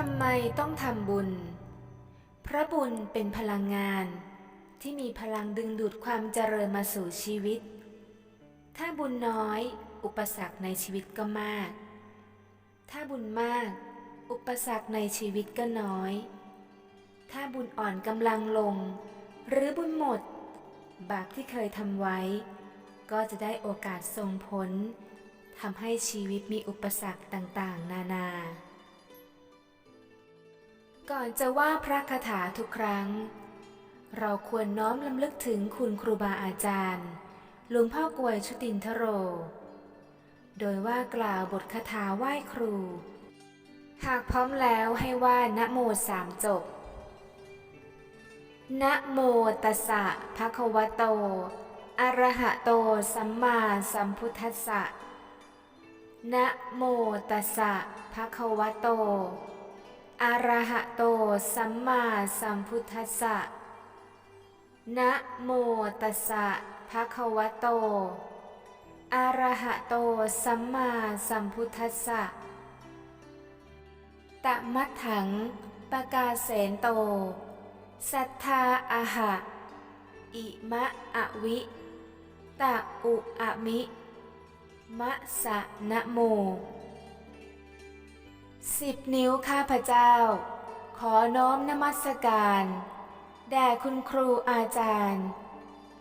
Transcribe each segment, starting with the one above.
ทำไมต้องทำบุญ พระบุญเป็นพลังงานที่มีพลังดึงดูดความเจริญมาสู่ชีวิต ถ้าบุญน้อย อุปสรรคในชีวิตก็มาก ถ้าบุญมาก อุปสรรคในชีวิตก็น้อย ถ้าบุญอ่อนกำลังลง หรือบุญหมด บาปที่เคยทำไว้ ก็จะได้โอกาสส่งผลทำให้ชีวิตมีอุปสรรคต่างๆ นานา ก่อนจะว่าพระคาถาทุกครั้ง เราควรน้อมลำลึกถึงคุณครูบาอาจารย์ หลวงพ่อกวยชุตินทโร โดยว่ากล่าวบทคาถาไหว้ครู หากพร้อมแล้วให้ว่านะโมสามจบนะโมตัสสะภะคะวะโต อะระหะโต สัมมาสัมพุทธัสสะนะโมตัสสะภะคะวะโต อะระหะโตสัมมาสัมพุทธัสสะ นะโมตัสสะภะคะวะโต อะระหะโตสัมมาสัมพุทธัสสะ ตะมัดถังปะกาเสนโต สัทธาอาหะ อิมะอะวิ ตะอุอะมิ มะสะนะโม สิบนิ้วข้าพเจ้า ขอน้อมนมัสการ แด่คุณครูอาจารย์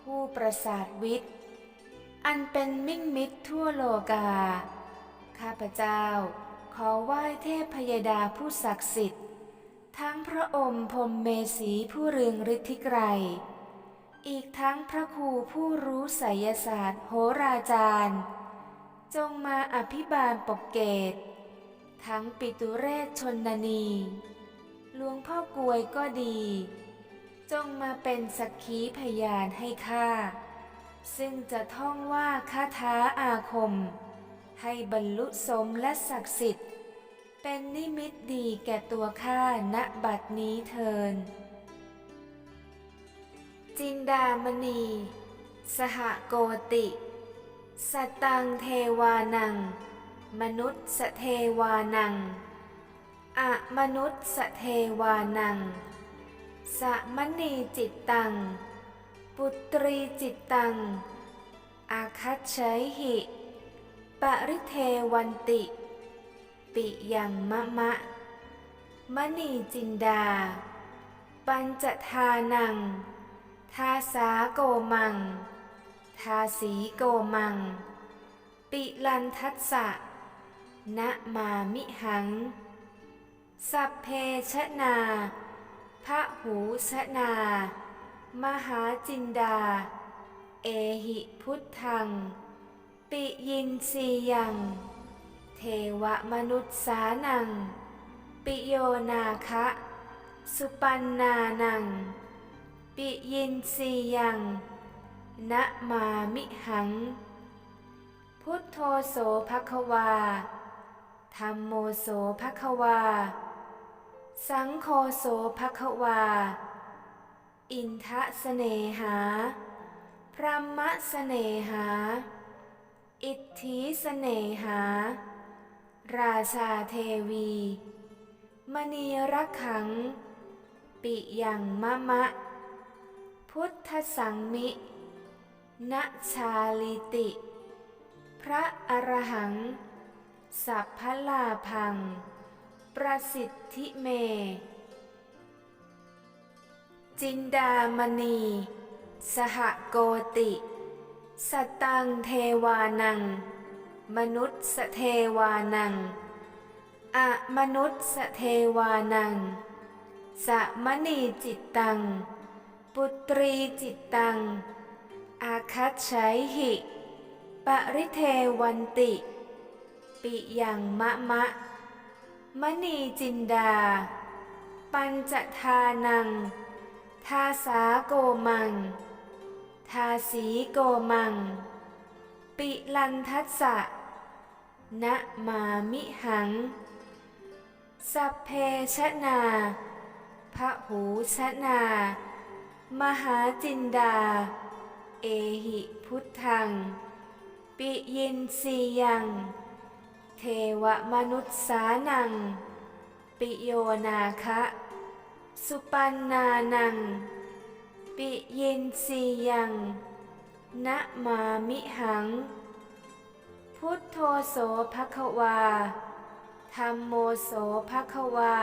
ผู้ประสาทวิทย์ อันเป็นมิ่งมิตรทั่วโลกา ข้าพเจ้า ขอไหว้เทพพยดาผู้ศักดิ์สิทธิ์ ทั้งพระอมพรมเมสีผู้เรืองฤทธิไกร อีกทั้งพระครูผู้รู้ไสยศาสตร์โหราจารย์ จงมาอภิบาลปกเกต ทั้งปิตุเรศชนนี หลวงพ่อกลวยก็ดี จงมาเป็นสักขีพยานให้ข้า ซึ่งจะท่องว่าคาถาอาคม ให้บรรลุสมและศักดิ์สิทธิ์ เป็นนิมิตดีแก่ตัวข้าณบัดนี้เทิน จินดามณี สหโกติ สตังเทวานัง มนุษย์สเทวานัง อะมนุษย์สเทวานัง สมณีจิตตัง ปุตรีจิตตัง อาคัตเฉยหิ ปริเทวันติ ปิยังมะมะ มณีจินดา ปัญจทานัง ทาสาโกมัง ทาสีโกมัง ปิลันทัสสะ นะมามิหัง สัพเพชนาพระหูชนา มหาจินดา เอหิพุทธัง ปิยินสียัง เทวมนุษย์สานัง ปิโยนาคะ สุปันนานัง ปิยินสียังนะมามิหัง พุทโธโสภควา ธรรมโมโสภควา สังโฆโสภควา อินทะเสเนหา พรหมเสเนหา อิทธิเสเนหา ราชาเทวี มณีรักขัง ปิยังมะมะ พุทธสังมิณชาลิติ พระอรหัง สัพพลาพัง ประสิทธิเม จินดามณี สหโกติ สตังเทวานัง มนุษย์สเทวานัง อะมนุษย์สเทวานัง สมณีจิตตัง ปุตรีจิตตัง อาคัตชัยหิ ปริเทวันติ ปิยังมะมะ มณีจินดา ปัญจทานัง ทาสาโกมัง ทาสีโกมัง ปิลันทัสสะนะมามิหัง สัพเพชนาพระหูชนา มหาจินดา เอหิพุทธัง ปิยินสียัง เทวมนุษย์สานัง ปิโยนาคะ สุปันนานัง ปิยินสียังนะมามิหัง พุทโธโสภควาธรรมโมโสภควา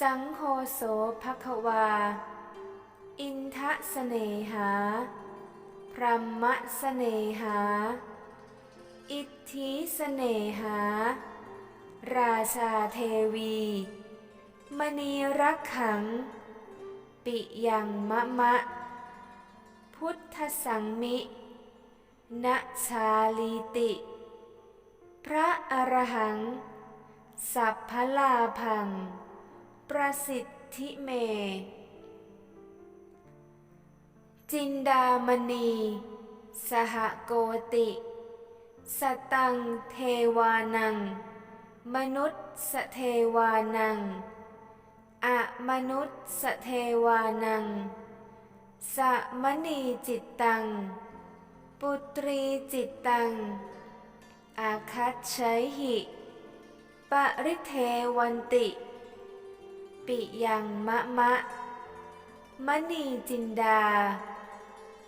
สังโฆโสภควา อินทะเสนหา พรหมเสเนหา อิทธิเสนหา ราชาเทวี มณีรักขัง ปิยังมะมะ พุทธสังมิณชาลีติ พระอรหัง สัพพลาพัง ประสิทธิเม จินดามณี สหโกติ สตังเทวานัง มนุษย์สเทวานังอะมนุษย์สเทวานังสะมณีจิตตัง ปุตรีจิตตัง อาคัตชัยหิ ปริเทวันติ ปิยังมะมะ มณีจินดา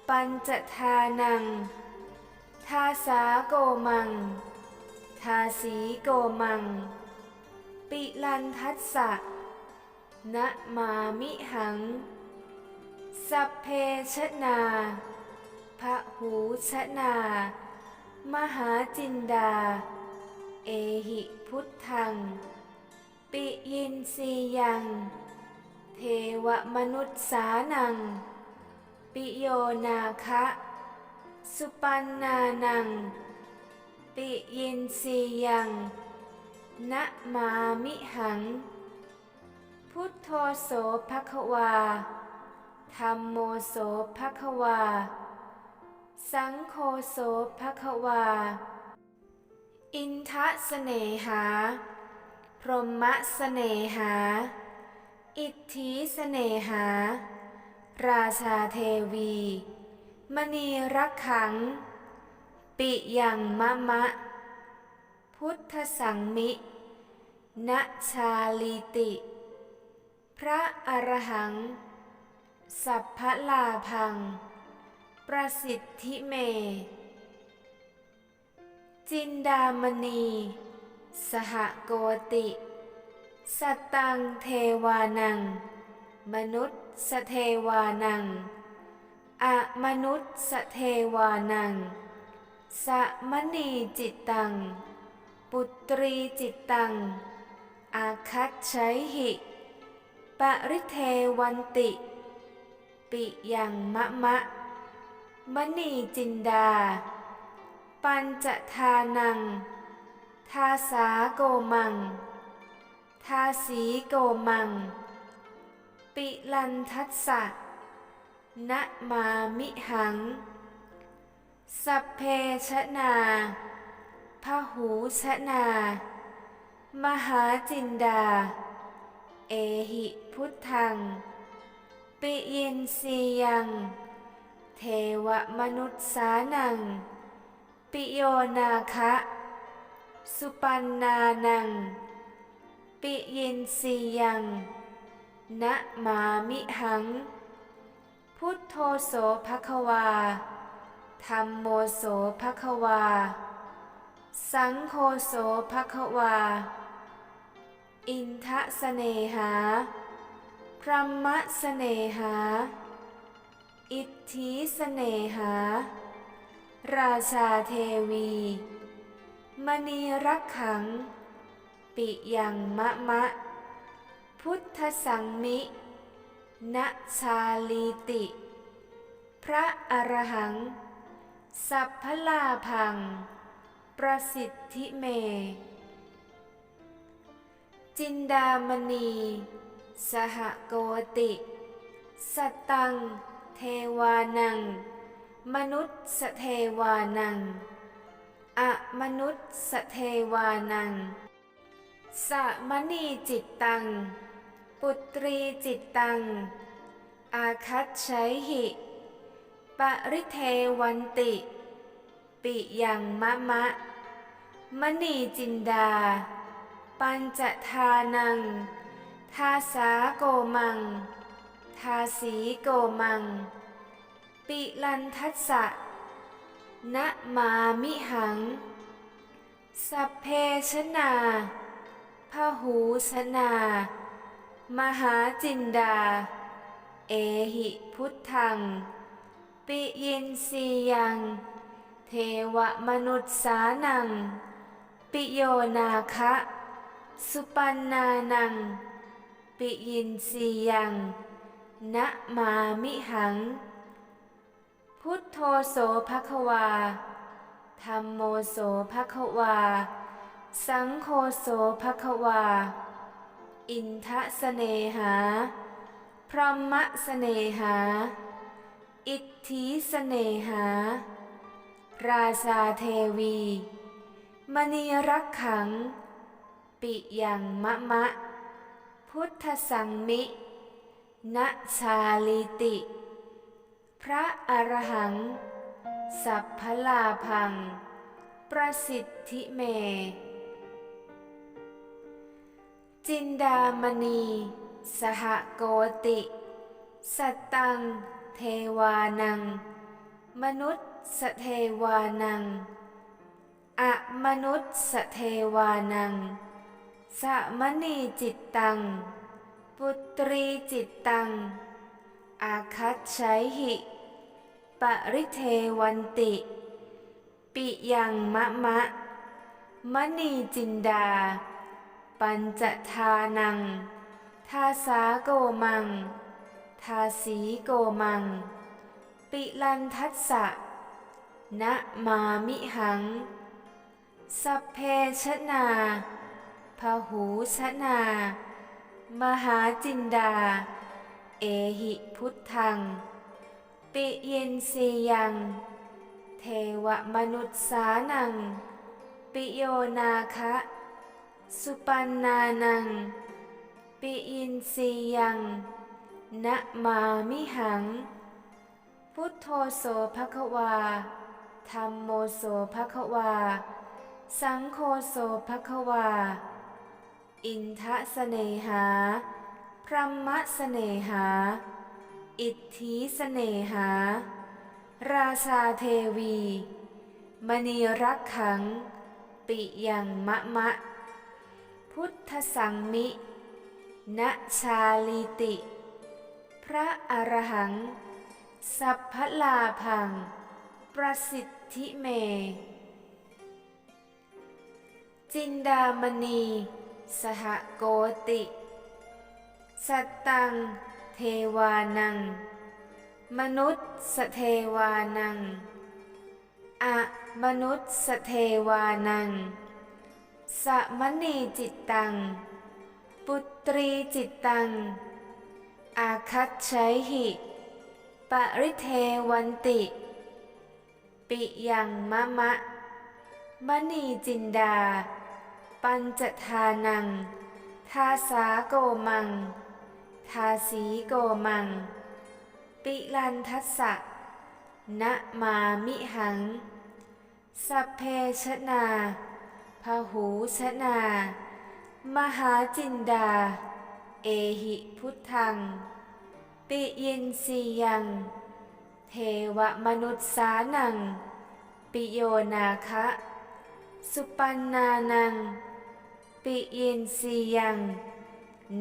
ปัญจทานัง ทาสาโกมัง ทาสีโกมัง ปิลันทัสสะนะมามิหัง สัพเพชนาพระหูชนา มหาจินดา เอหิพุทธัง ปิยินสียัง เทวมนุษย์สานัง ปิโยนาคะ สุปันนานัง ปิยินสียังนะมามิหัง พุทโธโสภควาธรรมโมโสภควา สังโฆโสภควา อินทะเสนหา พรหมเสเนหา อิทธิเสนหา ราชาเทวี มณีรักขัง ปิยังมะมะ พุทธสังมิณชาลีติ พระอรหัง สัพพลาพัง ประสิทธิเม จินดามณี สหโกติ สตังเทวานัง มนุษย์สเทวานัง อมนุษย์สเทวานังสะมณีจิตตัง ปุตรีจิตตัง อาคัตชัยหิ ปริเทวันติ ปิยังมะมะ มณีจินดา ปัญจทานัง ทาสาโกมัง ทาสีโกมัง ปิลันทัสสะ นะมามิหัง สัพเพชนาพหูชนา มหาจินดา เอหิพุทธัง ปิยินสียัง เทวมนุษย์สานัง ปิโยนาคะ สุปันนานัง ปิยินสียัง นะมามิหัง พุทโธโสภควาธรรมโมโสภควา สังโฆโสภควา อินทะเสเนหา พรหมเสเนหา อิทธิเสเนหา ราชาเทวี มณีรักขัง ปิยังมะมะ พุทธสังมิ ณชาลีติ พระอรหัง สัพพลาพัง ประสิทธิเม จินดามณี สหโกติ สตัง เทวานัง มนุษย์สเทวานังอะมนุษย์สเทวานัง สมณีจิตตัง ปุตรีจิตตัง อาคัตชัยหิ ปริเทวันติ ปิยังมะมะ มณีจินดาปปัญจทานัง ทาสาโกมัง ทาสีโกมัง ปิลันทัสสะนะมามิหัง สัพเพชนาพหูชนา มหาจินดา เอหิพุทธัง ปิยินสียัง เทวมนุษย์สานัง ปิโยนาคะ สุปันนานัง ปิยินสียังนะมามิหัง พุทโธโสภควาธรรมโมโสภควา สังโฆโสภควา อินทะเสเนหา พรหมเสเนหา อิทธิเสเนหา ราชาเทวี มณีรักขัง ปิยังมะมะ พุทธสังมิณชาลิติ พระอรหัง สัพพลาพัง ประสิทธิเม จินดามณี สหโกติ สัตตัง เทวานัง มนุษย์สเทวานัง อะมนุษย์สเทวานัง สมณีจิตตัง ปุตรีจิตตัง อาคัตใช้หิ ปริเทวันติ ปิยังมะมะ มณีจินดา ปัญจทานัง ทาสาโกมัง ทาสีโกมัง ปิลันทัสสะนะมามิหัง สัพเพชนาพหูชนา มหาจินดา เอหิพุทธัง ปิเยนสียัง เทวมนุษย์สานัง ปิโยนาคะ สุปันนานัง ปิอินสียังนะมามิหัง พุทโธโสภควาธรรมโมโสภควา สังโฆโสภควา อินทะเสเนหา พรหมเสเนหา อิทธิเสเนหา ราชาเทวี มณีรักขัง ปิยังมะมะ พุทธสังมิณชาลิติ พระอรหัง สัพพลาพัง ประสิทธิเม จินดามณี สหโกติ สัตตัง เทวานัง มนุษย์สเทวานัง อะมนุษย์สเทวานัง สมณีจิตตัง ปุตรีจิตตัง อาคัตใช้หิ ปริเทวันติ ปิยังมะมะ มณีจินดา ปัญจทานัง ทาสาโกมัง ทาสีโกมัง ปิลันทัสสะนะมามิหัง สัพเพชนา พหูชนา มหาจินดา เอหิพุทธัง ปิยินสียัง เทวมนุษย์สานัง ปิโยนาคะ สุปันนานัง ปิยินสียัง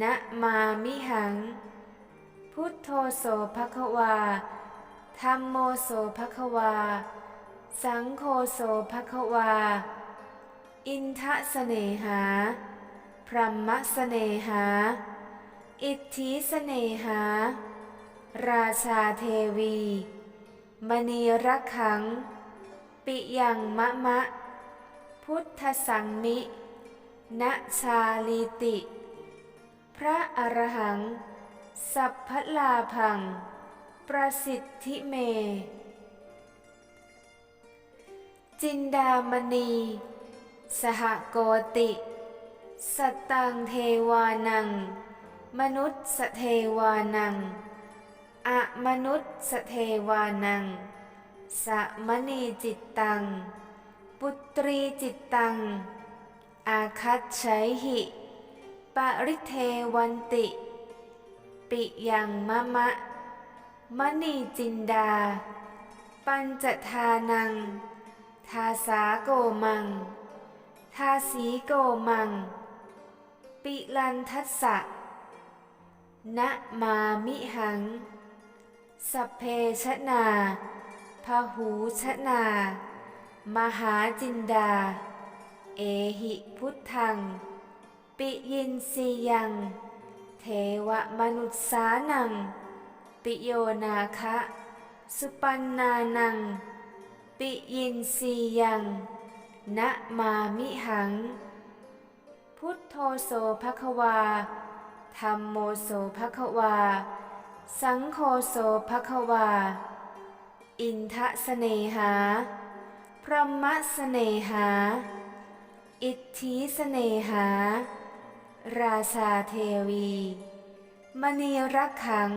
นะมามิหัง พุทโธโสภควาธรรมโมโสภควา สังโฆโสภควา อินทะเสนหา พรหมเสเนหา อิทธิเสนหา ราชาเทวี มณีรักขัง ปิยังมะมะ พุทธสังมิณชาลิติ พระอรหัง สัพพลาพัง ประสิทธิเม จินดามณี สหโกติสตตังเทวานัง มนุษย์สเทวานัง อะมนุษย์สเทวานังสมณีจิตตัง ปุตรีจิตตัง อาคัตชัยหิ ปริเทวันติ ปิยังมะมะ มณีจินดา ปัญจทานัง ทาสาโกมัง ทาสีโกมัง ปิลันทัสสะนะมามิหัง สัพเพชนาพหูชนา มหาจินดา เอหิพุทธัง ปิยินสียัง เทวมนุษสานัง ปิโยนาคะ สุปันนานัง ปิยินสียัง นะมามิหัง พุทโธโสภควาธรรมโมโสภควา สังโฆโสภควา อินทะเสเนหา พรหมเสเนหา อิทธิเสเนหา ราชาเทวี มณีรักขัง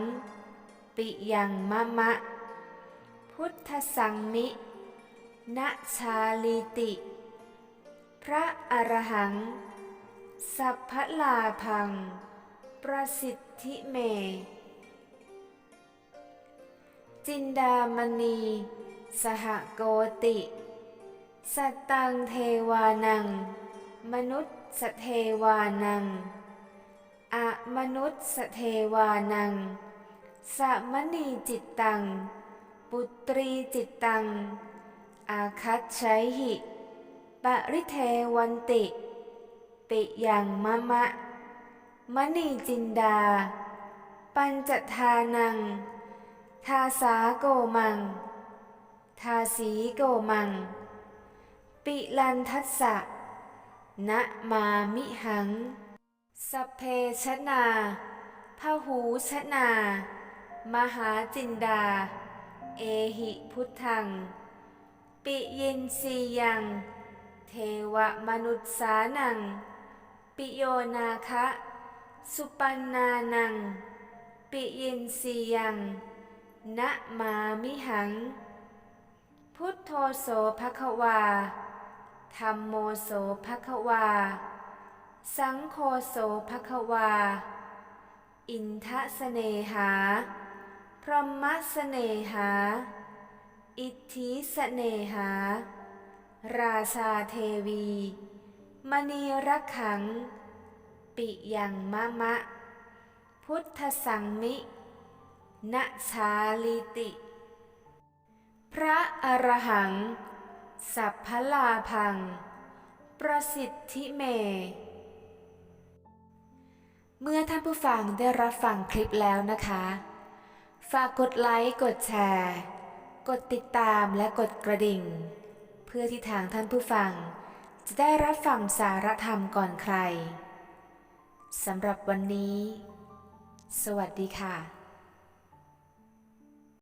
ปิยังมะมะ พุทธสังมิณชาลีติ พระอรหัง สัพพลาพัง ประสิทธิเม จินดามณี สหโกติ สตังเทวานัง มนุษย์สเทวานังอะมนุษย์สเทวานัง สมณีจิตตัง ปุตรีจิตตัง อาคัตใชัยหิ ปริเทวันติ ปิยังมะมะ มณีจินดา ปัญจทานัง ทาสาโกมัง ทาสีโกมัง ปิลันทัสสะนะมามิหัง สเพชนาพหูชนา มหาจินดา เอหิพุทธัง ปิยินสียัง เทวมนุษสานัง ปิโยนาคะ สุปันนานัง ปิยินสียังนะมามิหัง พุทโธโสภควาธรรมโมโสภควา สังโฆโสภควา อินทะเสเนหา พรหมเสเนหา อิทธิเสเนหา ราชาเทวี มณีรักขัง ปิยังมะมะ พุทธสังมิณชาลิติ พระอรหัง สัพพลาพัง ประสิทธิเม เมื่อท่านผู้ฟังได้รับฟังคลิปแล้วนะคะ ฝากกดไลค์ กดแชร์ กดติดตามและกดกระดิ่ง พื่อที่ทางท่านผู้ฟัง จะได้รับฟังสารธรรมก่อนใครสำหรับวันนี้ สวัสดีค่ะ